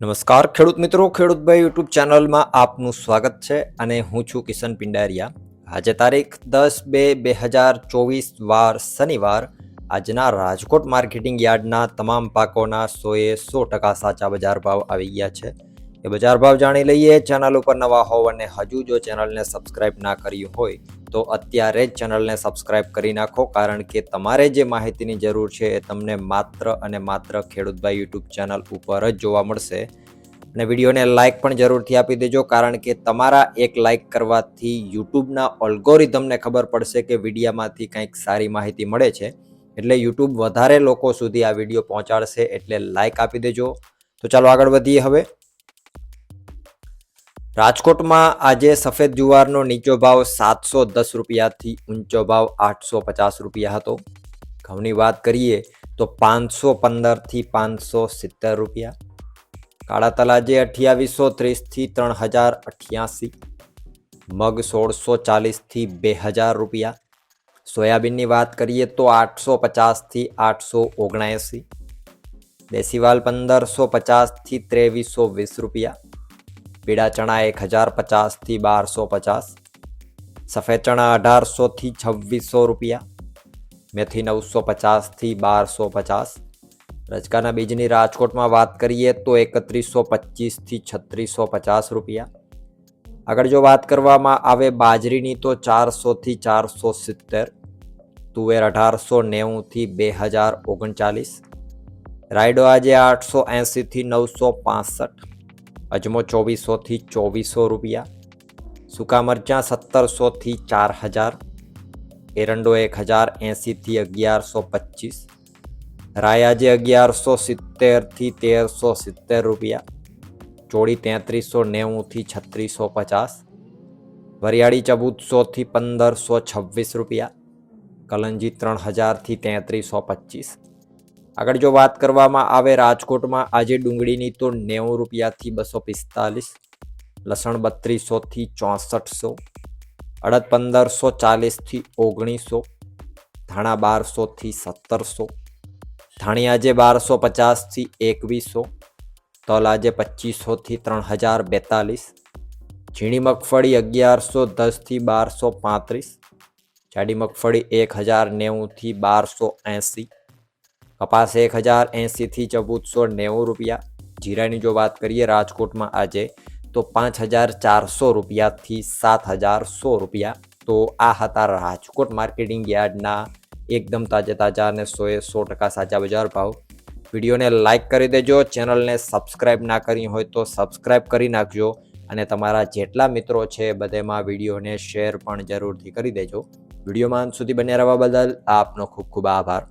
નમસ્કાર, ખેડૂત મિત્રો, ખેડૂત ભાઈ યુટ્યુબ ચેનલમાં આપનું સ્વાગત છે અને હું છું કિશન પિંડારિયા. આજે તારીખ દસ બે બે હજાર ચોવીસ વાર શનિવાર આજના રાજકોટ માર્કેટિંગ યાર્ડના તમામ પાકોના સોએ સો ટકા સાચા બજાર ભાવ આવી ગયા છે. એ બજાર ભાવ જાણી લઈએ. ચેનલ ઉપર નવા હોવ અને હજુ જો ચેનલને સબસ્ક્રાઇબ ના કર્યું હોય, તો અત્યારે જ ચેનલને સબસ્ક્રાઇબ કરી નાખો. કારણ કે તમારે જે માહિતીની જરૂર છે એ તમને માત્ર અને માત્ર ખેડૂતભાઈ યુટ્યુબ ચેનલ ઉપર જ જોવા મળશે. અને વિડીયોને લાઇક પણ જરૂરથી આપી દેજો, કારણ કે તમારા એક લાઇક કરવાથી યુટ્યુબના ઓલ્ગોરિધમને ખબર પડશે કે વિડીયામાંથી કંઈક સારી માહિતી મળે છે. એટલે યુટ્યુબ વધારે લોકો સુધી આ વીડિયો પહોંચાડશે, એટલે લાઇક આપી દેજો. તો ચાલો આગળ વધીએ હવે. રાજકોટમાં આજે સફેદ જુવારનો નીચો ભાવ સાતસો દસ રૂપિયાથી ઊંચો ભાવ આઠસો પચાસ રૂપિયા હતો. ઘઉંની વાત કરીએ તો પાંચસો પંદરથી પાંચસો સિત્તેર રૂપિયા. કાળા તલાજે અઠ્યાવીસો ત્રીસથી ત્રણ હજાર અઠ્યાસી. મગ સોળસો ચાલીસથી બે હજાર રૂપિયા. સોયાબીનની વાત કરીએ તો આઠસો પચાસથી આઠસો ઓગણએંસી દેસીવાલ પંદરસો પચાસથી ત્રેવીસો વીસ રૂપિયા. પીળા ચણા એક હજાર પચાસથી બારસો પચાસ, સફેદ ચણા અઢારસોથી છવ્વીસો રૂપિયા, મેથી નવસો પચાસથી બારસો પચાસ, રજકાના બીજની રાજકોટમાં વાત કરીએ તો એકત્રીસો પચીસથી છત્રીસો પચાસ રૂપિયા. આગળ જો વાત કરવામાં આવે બાજરીની તો ચારસોથી ચારસો સિત્તેર, તુવેર અઢારસો નેવુંથી બે હજાર ઓગણચાલીસ, રાયડો આજે આઠસો એંસીથી નવસો પાસઠ અજમો ચોવીસોથી ચોવીસો રૂપિયા સૂકા મરચાં સત્તરસોથી ચાર હજાર એરંડો એક હજાર એંસીથી અગિયારસો પચીસ રાયાજે અગિયારસો સિત્તેરથી તેરસો સિત્તેર રૂપિયા ચોળી તેત્રીસો નેવુંથી છત્રીસો પચાસ વરિયાળી ચૌદસોથી પંદરસો છવ્વીસ રૂપિયા કલંજી ત્રણ હજારથી તેત્રીસો પચીસ આગળ જો વાત કરવામાં આવે રાજકોટમાં, આજે ડુંગળીની તો નેવું રૂપિયાથી બસો પિસ્તાલીસ, લસણ બત્રીસોથી ચોસઠસો, અડદ પંદરસો ચાલીસથી ઓગણીસો, ધાણા બારસોથી સત્તરસો, ધાણી આજે બારસો પચાસથી એકવીસો, તલ આજે પચીસોથી ત્રણ હજાર બેતાલીસ, ઝીણી મગફળી અગિયારસો દસથી બારસો પાંત્રીસ, જાડી મગફળી એક હજાર નેવુંથી બારસો એંસી કપાસ એક હજાર એંસીથી ચૌદસો નેવું રૂપિયા. જીરાની જો વાત કરીએ રાજકોટમાં આજે, તો પાંચ હજાર ચારસો રૂપિયાથી સાત હજાર સો રૂપિયા. તો આ હતા રાજકોટ માર્કેટિંગ યાર્ડના એકદમ તાજે તાજા અને સોએ સો ટકા સાચા બજાર ભાવ. વિડીયોને લાઇક કરી દેજો, ચેનલને સબસ્ક્રાઇબ ના કરી હોય તો સબસ્ક્રાઇબ કરી નાખજો અને તમારા જેટલા મિત્રો છે બધેમાં વિડીયોને શેર પણ જરૂરથી કરી દેજો. વિડીયોમાં અંત સુધી બન્યા રહેવા બદલ આપનો ખૂબ ખૂબ આભાર.